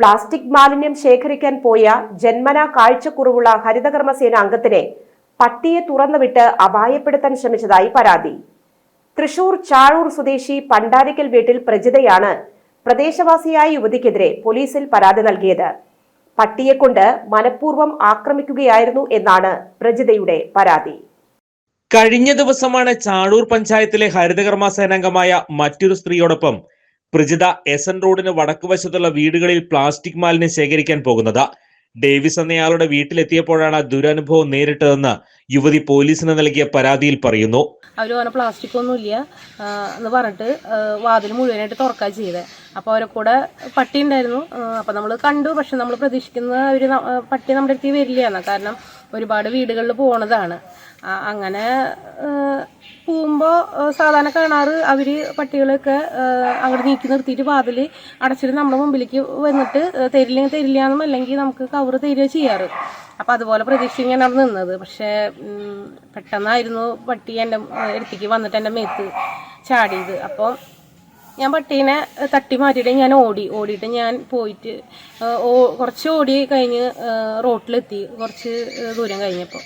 Plastic മാലിന്യം ശേഖരിക്കാൻ പോയ ജന്മനാ കാഴ്ചക്കുറവുള്ള ഹരിതകർമ്മസേന അംഗത്തിനെ പട്ടിയെ തുറന്നുവിട്ട് അപായപ്പെടുത്താൻ ശ്രമിച്ചതായി പരാതി. തൃശൂർ ചാഴൂർ സ്വദേശി പണ്ടാരിക്കൽ വീട്ടിൽ പ്രജിതയാണ് പ്രദേശവാസിയായ യുവതിക്കെതിരെ പോലീസിൽ പരാതി നൽകിയത്. പട്ടിയെക്കൊണ്ട് മനഃപൂർവം ആക്രമിക്കുകയായിരുന്നു എന്നാണ് പ്രജിതയുടെ പരാതി. കഴിഞ്ഞ ദിവസമാണ് ചാഴൂർ പഞ്ചായത്തിലെ ഹരിതകർമ്മ സേനാംഗമായ മറ്റൊരു സ്ത്രീയോടൊപ്പം പ്രജിത എസ് എൻ റോഡിന് വടക്കുവശത്തുള്ള വീടുകളിൽ പ്ലാസ്റ്റിക് മാലിന്യം ശേഖരിക്കാൻ പോകുന്നത്. ഡേവിസ് എന്നയാളുടെ വീട്ടിലെത്തിയപ്പോഴാണ് ദുരനുഭവം നേരിട്ടതെന്ന് യുവതി പോലീസിന് നൽകിയ പരാതിയിൽ പറയുന്നു. അവർ പറഞ്ഞ പ്ലാസ്റ്റിക് ഒന്നും ഇല്ല എന്ന് പറഞ്ഞിട്ട് വാതിൽ മുഴുവനായിട്ട് തുറക്കാൻ ചെയ്തത് അപ്പോൾ അവരെ കൂടെ പട്ടി ഉണ്ടായിരുന്നു. അപ്പോൾ നമ്മൾ കണ്ടു. പക്ഷെ നമ്മൾ പ്രതീക്ഷിക്കുന്ന ഒരു പട്ടി നമ്മുടെ അടുത്ത് വരില്ല കാരണം ഒരുപാട് വീടുകളിൽ പോണതാണ്. അങ്ങനെ പോകുമ്പോൾ സാധാരണ കാണാറ് അവർ പട്ടികളൊക്കെ അവിടെ നീക്കി നിർത്തിയിട്ട് വാതിൽ അടച്ചിട്ട് നമ്മുടെ മുമ്പിലേക്ക് വന്നിട്ട് തരില്ലെങ്കിൽ തരില്ല എന്നും അല്ലെങ്കിൽ നമുക്ക് കവറ് തരിക ചെയ്യാറ്. അപ്പം അതുപോലെ പ്രതീക്ഷിക്കാനാണ് നിന്നത്. പക്ഷേ പെട്ടെന്നായിരുന്നു പട്ടി എന്റെ അടുത്തേക്ക് വന്നിട്ട് എന്റെ മേത്ത് ചാടിയത്. അപ്പോൾ ഞാൻ പട്ടീനെ തട്ടി മാറ്റിയിട്ട് ഞാൻ ഓടി ഓടിയിട്ട് ഞാൻ പോയിട്ട് കുറച്ച് ഓടി കഴിഞ്ഞ് റോട്ടിലെത്തി കുറച്ച് ദൂരം കഴിഞ്ഞപ്പോൾ.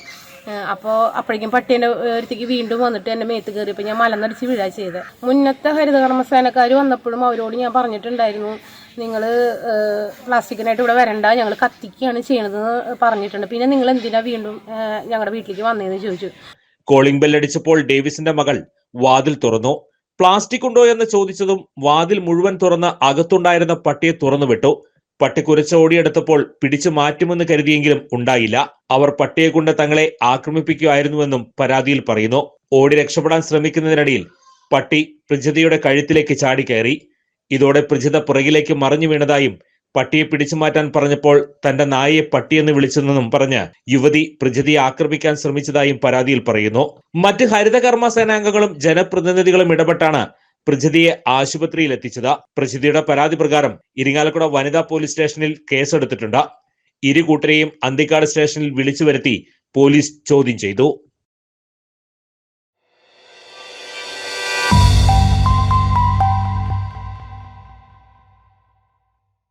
അപ്പോൾ അപ്പോഴേക്കും പട്ടീന്റെ ഒരുത്തേക്ക് വീണ്ടും വന്നിട്ട് എന്റെ മേത്ത് കയറിയപ്പോൾ ഞാൻ മലന്നടിച്ച് വീഴാ ചെയ്തത് മുന്നത്തെ ഹരിതകർമ്മസേനക്കാർ വന്നപ്പോഴും അവരോട് ഞാൻ പറഞ്ഞിട്ടുണ്ടായിരുന്നു നിങ്ങൾ പ്ലാസ്റ്റിക്കിനായിട്ട് ഇവിടെ വരണ്ട ഞങ്ങൾ കത്തിക്കുകയാണ് ചെയ്യണതെന്ന് പറഞ്ഞിട്ടുണ്ട്. പിന്നെ നിങ്ങൾ എന്തിനാണ് വീണ്ടും ഞങ്ങളുടെ വീട്ടിലേക്ക് വന്നതെന്ന് ചോദിച്ചു. കോളിംഗ് ബെല്ലടിച്ചപ്പോൾ ഡേവിസിന്റെ മകൾ വാതിൽ തുറന്നു. പ്ലാസ്റ്റിക് ഉണ്ടോ എന്ന് ചോദിച്ചതും വാതിൽ മുഴുവൻ തുറന്ന് അകത്തുണ്ടായിരുന്ന പട്ടിയെ തുറന്നുവിട്ടു. പട്ടി കുരച്ച് ഓടിയെടുത്തപ്പോൾ പിടിച്ചു മാറ്റുമെന്ന് കരുതിയെങ്കിലും ഉണ്ടായില്ല. അവർ പട്ടിയെ കൊണ്ട് തങ്ങളെ ആക്രമിപ്പിക്കുമായിരുന്നുവെന്നും പരാതിയിൽ പറയുന്നു. ഓടി രക്ഷപ്പെടാൻ ശ്രമിക്കുന്നതിനിടയിൽ പട്ടി പ്രജിതയുടെ കഴുത്തിലേക്ക് ചാടിക്കയറി. ഇതോടെ പ്രജിത പുറകിലേക്ക് മറിഞ്ഞു വീണതായും പട്ടിയെ പിടിച്ചു മാറ്റാൻ പറഞ്ഞപ്പോൾ തന്റെ നായയെ പട്ടിയെന്ന് വിളിച്ചെന്നും പറഞ്ഞ് യുവതി പ്രജിതിയെ ആക്രമിക്കാൻ ശ്രമിച്ചതായും പരാതിയിൽ പറയുന്നു. മറ്റ് ഹരിതകർമ്മ സേനാംഗങ്ങളും ജനപ്രതിനിധികളും ഇടപെട്ടാണ് പ്രജിതിയെ ആശുപത്രിയിൽ എത്തിച്ചത്. പ്രജിതിയുടെ പരാതി പ്രകാരം ഇരിങ്ങാലക്കുട വനിതാ പോലീസ് സ്റ്റേഷനിൽ കേസെടുത്തിട്ടുണ്ട്. ഇരു കൂട്ടരെയും അന്തിക്കാട് സ്റ്റേഷനിൽ വിളിച്ചു വരുത്തി പോലീസ് ചോദ്യം ചെയ്തു.